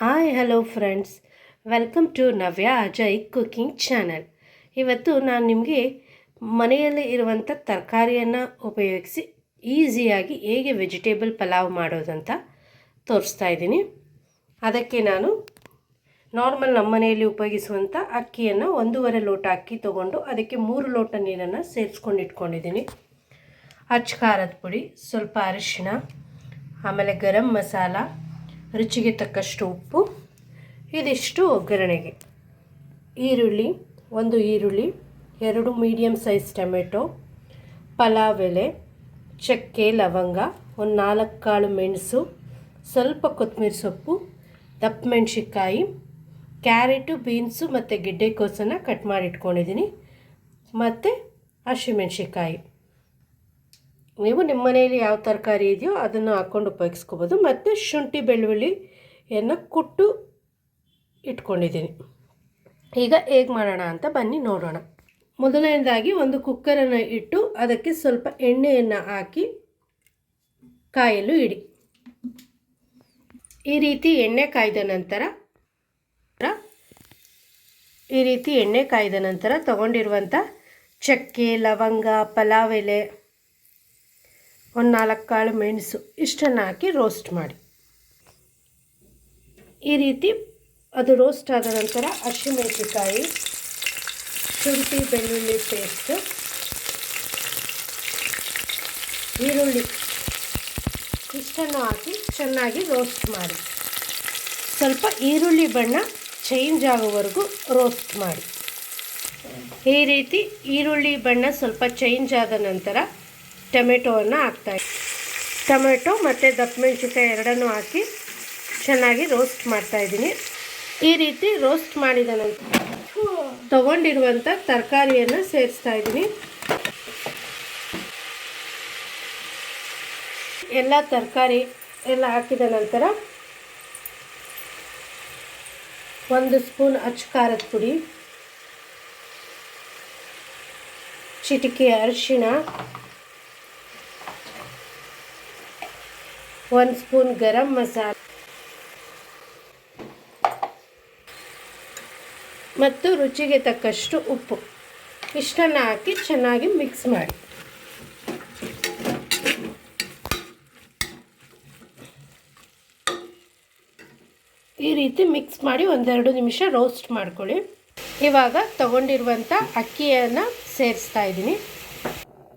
Hi hello friends welcome to Navya Ajay cooking channel ಇವತ್ತು ನಾನು ನಿಮಗೆ ಮನೆಯಲ್ಲಿ ಇರುವಂಥ ತರಕಾರಿಯನ್ನು ಉಪಯೋಗಿಸಿ ಈಸಿಯಾಗಿ ಹೇಗೆ ವೆಜಿಟೇಬಲ್ ಪಲಾವ್ ಮಾಡೋದಂತ ತೋರಿಸ್ತಾ ಇದ್ದೀನಿ. ಅದಕ್ಕೆ ನಾನು ನಾರ್ಮಲ್ ನಮ್ಮ ಮನೆಯಲ್ಲಿ ಉಪಯೋಗಿಸುವಂಥ ಅಕ್ಕಿಯನ್ನು ಒಂದೂವರೆ ಲೋಟ ಅಕ್ಕಿ ತೊಗೊಂಡು ಅದಕ್ಕೆ ಮೂರು ಲೋಟ ನೀರನ್ನು ಸೇರಿಸ್ಕೊಂಡು ಇಟ್ಕೊಂಡಿದ್ದೀನಿ. ಅಚ್ಚ ಖಾರದ ಪುಡಿ, ಸ್ವಲ್ಪ ಅರಿಶಿಣ, ಆಮೇಲೆ ಗರಂ ಮಸಾಲ ರುಚಿಗೆ ತಕ್ಕಷ್ಟು ಉಪ್ಪು, ಇದಿಷ್ಟು ಒಗ್ಗರಣೆಗೆ. ಈರುಳ್ಳಿ, ಒಂದು ಈರುಳ್ಳಿ, ಎರಡು ಮೀಡಿಯಮ್ ಸೈಜ್ ಟೊಮೆಟೊ, ಪಲಾವ್ ಎಲೆ, ಚಕ್ಕೆ, ಲವಂಗ, ಒಂದು ನಾಲ್ಕು ಕಾಳು ಮೆಣಸು, ಸ್ವಲ್ಪ ಕೊತ್ತಂಬರಿ ಸೊಪ್ಪು ದಪ್ಪ ಮೆಣಸಿನ್ಕಾಯಿ ಕ್ಯಾರೆಟು, ಬೀನ್ಸು ಮತ್ತು ಗೆಡ್ಡೆಕೋಸನ್ನು ಕಟ್ ಮಾಡಿಟ್ಕೊಂಡಿದ್ದೀನಿ. ಮತ್ತು ಹಸಿಮೆಣ್ಸಿಕಾಯಿ ನೀವು ನಿಮ್ಮ ಮನೆಯಲ್ಲಿ ಯಾವ ತರಕಾರಿ ಇದೆಯೋ ಅದನ್ನು ಹಾಕ್ಕೊಂಡು ಉಪಯೋಗಿಸ್ಕೋಬೋದು. ಮತ್ತು ಶುಂಠಿ ಬೆಳ್ಳುಳ್ಳಿಯನ್ನು ಕುಟ್ಟು ಇಟ್ಕೊಂಡಿದ್ದೀನಿ. ಈಗ ಹೇಗೆ ಮಾಡೋಣ ಅಂತ ಬನ್ನಿ ನೋಡೋಣ. ಮೊದಲನೇದಾಗಿ ಒಂದು ಕುಕ್ಕರನ್ನು ಇಟ್ಟು ಅದಕ್ಕೆ ಸ್ವಲ್ಪ ಎಣ್ಣೆಯನ್ನು ಹಾಕಿ ಕಾಯಲು ಇಡಿ. ಈ ರೀತಿ ಎಣ್ಣೆ ಕಾಯ್ದ ನಂತರ, ಈ ರೀತಿ ಎಣ್ಣೆ ಕಾಯ್ದ ನಂತರ ತಗೊಂಡಿರುವಂಥ ಚಕ್ಕೆ, ಲವಂಗ, ಪಲಾವ್ ಎಲೆ ಒಂದು ನಾಲ್ಕು ಕಾಳು ಮೆಣಸು ಇಷ್ಟನ್ನು ಹಾಕಿ ರೋಸ್ಟ್ ಮಾಡಿ. ಈ ರೀತಿ ಅದು ರೋಸ್ಟ್ ಆದ ನಂತರ ಹಸಿಮೆಣಸಿಕಾಯಿ ಶುಂಠಿ, ಬೆಳ್ಳುಳ್ಳಿ ಪೇಸ್ಟ್ ಈರುಳ್ಳಿ ಇಷ್ಟನ್ನು ಹಾಕಿ ಚೆನ್ನಾಗಿ ರೋಸ್ಟ್ ಮಾಡಿ. ಸ್ವಲ್ಪ ಈರುಳ್ಳಿ ಬಣ್ಣ ಚೇಂಜ್ ಆಗೋವರೆಗೂ ರೋಸ್ಟ್ ಮಾಡಿ. ಈ ರೀತಿ ಈರುಳ್ಳಿ ಬಣ್ಣ ಸ್ವಲ್ಪ ಚೇಂಜ್ ಆದ ನಂತರ ಟೊಮೆಟೊವನ್ನು ಹಾಕ್ತಾ ಟೊಮೆಟೊ ಮತ್ತು ದಪ್ಪ ಮೆಣಸಿನ್ಕಾಯಿ ಎರಡನ್ನೂ ಹಾಕಿ ಚೆನ್ನಾಗಿ ರೋಸ್ಟ್ ಮಾಡ್ತಾಯಿದ್ದೀನಿ ಈ ರೀತಿ ರೋಸ್ಟ್ ಮಾಡಿದ ನಂತರ ತಗೊಂಡಿರುವಂಥ ತರಕಾರಿಯನ್ನು ಸೇರಿಸ್ತಾ ಇದ್ದೀನಿ. ಎಲ್ಲ ತರಕಾರಿ ಎಲ್ಲ ಹಾಕಿದ ನಂತರ ಒಂದು ಸ್ಪೂನ್ ಅಚ್ಚು ಖಾರದ ಪುಡಿ, ಚಿಟಿಕೆ ಅರಿಶಿಣ ಒಂದು ಸ್ಪೂನ್ ಗರಂ ಮಸಾಲ ಮತ್ತು ರುಚಿಗೆ ತಕ್ಕಷ್ಟು ಉಪ್ಪು. ಇಷ್ಟನ್ನು ಹಾಕಿ ಚೆನ್ನಾಗಿ ಮಿಕ್ಸ್ ಮಾಡಿ. ಈ ರೀತಿ ಮಿಕ್ಸ್ ಮಾಡಿ ಒಂದೆರಡು ನಿಮಿಷ ರೋಸ್ಟ್ ಮಾಡ್ಕೊಳ್ಳಿ. ಇವಾಗ ತಗೊಂಡಿರುವಂಥ ಅಕ್ಕಿಯನ್ನು ಸೇರಿಸ್ತಾ ಇದ್ದೀನಿ.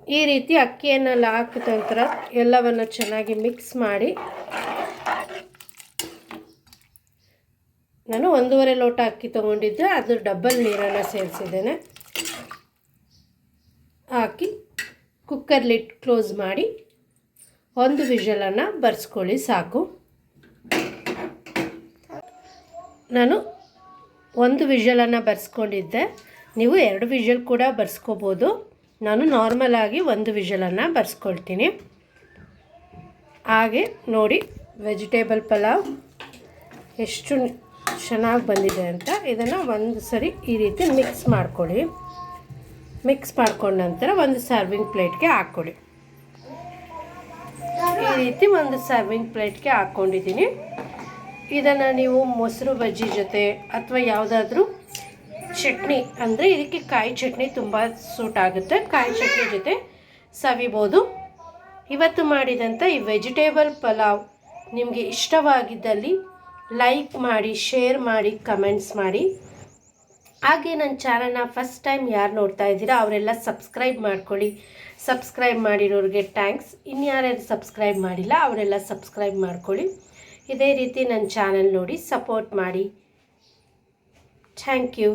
ಈ ರೀತಿ ಅಕ್ಕಿಯನ್ನೆಲ್ಲ ಹಾಕಿದ ನಂತರ ಎಲ್ಲವನ್ನು ಚೆನ್ನಾಗಿ ಮಿಕ್ಸ್ ಮಾಡಿ. ನಾನು ಒಂದೂವರೆ ಲೋಟ ಅಕ್ಕಿ ತೊಗೊಂಡಿದ್ದೆ, ಅದು ಡಬ್ಬಲ್ ನೀರನ್ನು ಸೇರಿಸಿದ್ದೇನೆ. ಹಾಕಿ ಕುಕ್ಕರ್ ಲಿಟ್ ಕ್ಲೋಸ್ ಮಾಡಿ, ಒಂದು ವಿಷಲನ್ನು ಬರ್ಸ್ಕೊಳ್ಳಿ ಸಾಕು. ನಾನು ಒಂದು ವಿಷಲನ್ನು ಬರ್ಸ್ಕೊಂಡಿದ್ದೆ. ನೀವು ಎರಡು ವಿಷಲ್ ಕೂಡ ಬರ್ಸ್ಕೋಬೋದು. ನಾನು ನಾರ್ಮಲಾಗಿ ಒಂದು ವಿಷಲನ್ನು ಬರ್ಸ್ಕೊಳ್ತೀನಿ. ಹಾಗೆ ನೋಡಿ ವೆಜಿಟೇಬಲ್ ಪಲಾವ್ ಎಷ್ಟು ಚೆನ್ನಾಗಿ ಬಂದಿದೆ ಅಂತ ಇದನ್ನು ಒಂದು ಸರಿ ಈ ರೀತಿ ಮಿಕ್ಸ್ ಮಾಡ್ಕೊಳ್ಳಿ. ಮಿಕ್ಸ್ ಮಾಡ್ಕೊಂಡ ನಂತರ ಒಂದು ಸರ್ವಿಂಗ್ ಪ್ಲೇಟ್ಗೆ ಹಾಕ್ಕೊಳ್ಳಿ. ಈ ರೀತಿ ಒಂದು ಸರ್ವಿಂಗ್ ಪ್ಲೇಟ್ಗೆ ಹಾಕ್ಕೊಂಡಿದ್ದೀನಿ. ಇದನ್ನು ನೀವು ಮೊಸರು ಬಜ್ಜಿ ಜೊತೆ ಅಥವಾ ಯಾವುದಾದ್ರೂ ಚಟ್ನಿ ಅಂದರೆ ಇದಕ್ಕೆ ಕಾಯಿ ಚಟ್ನಿ ತುಂಬ ಸೂಟ್ ಆಗುತ್ತೆ. ಕಾಯಿ ಚಟ್ನಿ ಜೊತೆ ಸವಿಬೋದು. ಇವತ್ತು ಮಾಡಿದಂಥ ಈ ವೆಜಿಟೇಬಲ್ ಪಲಾವ್ ನಿಮಗೆ ಇಷ್ಟವಾಗಿದ್ದಲ್ಲಿ ಲೈಕ್ ಮಾಡಿ ಶೇರ್ ಮಾಡಿ ಕಮೆಂಟ್ಸ್ ಮಾಡಿ. ಹಾಗೆ ನನ್ನ ಚಾನಲ್ನ ಫಸ್ಟ್ ಟೈಮ್ ಯಾರು ನೋಡ್ತಾ ಇದ್ದೀರಾ ಅವರೆಲ್ಲ ಸಬ್ಸ್ಕ್ರೈಬ್ ಮಾಡ್ಕೊಳ್ಳಿ. ಸಬ್ಸ್ಕ್ರೈಬ್ ಮಾಡಿರೋರಿಗೆ ಥ್ಯಾಂಕ್ಸ್ ಇನ್ಯಾರ್ಯಾರು ಸಬ್ಸ್ಕ್ರೈಬ್ ಮಾಡಿಲ್ಲ ಅವರೆಲ್ಲ ಸಬ್ಸ್ಕ್ರೈಬ್ ಮಾಡ್ಕೊಳ್ಳಿ. ಇದೇ ರೀತಿ ನನ್ನ ಚಾನಲ್ ನೋಡಿ ಸಪೋರ್ಟ್ ಮಾಡಿ. Thank you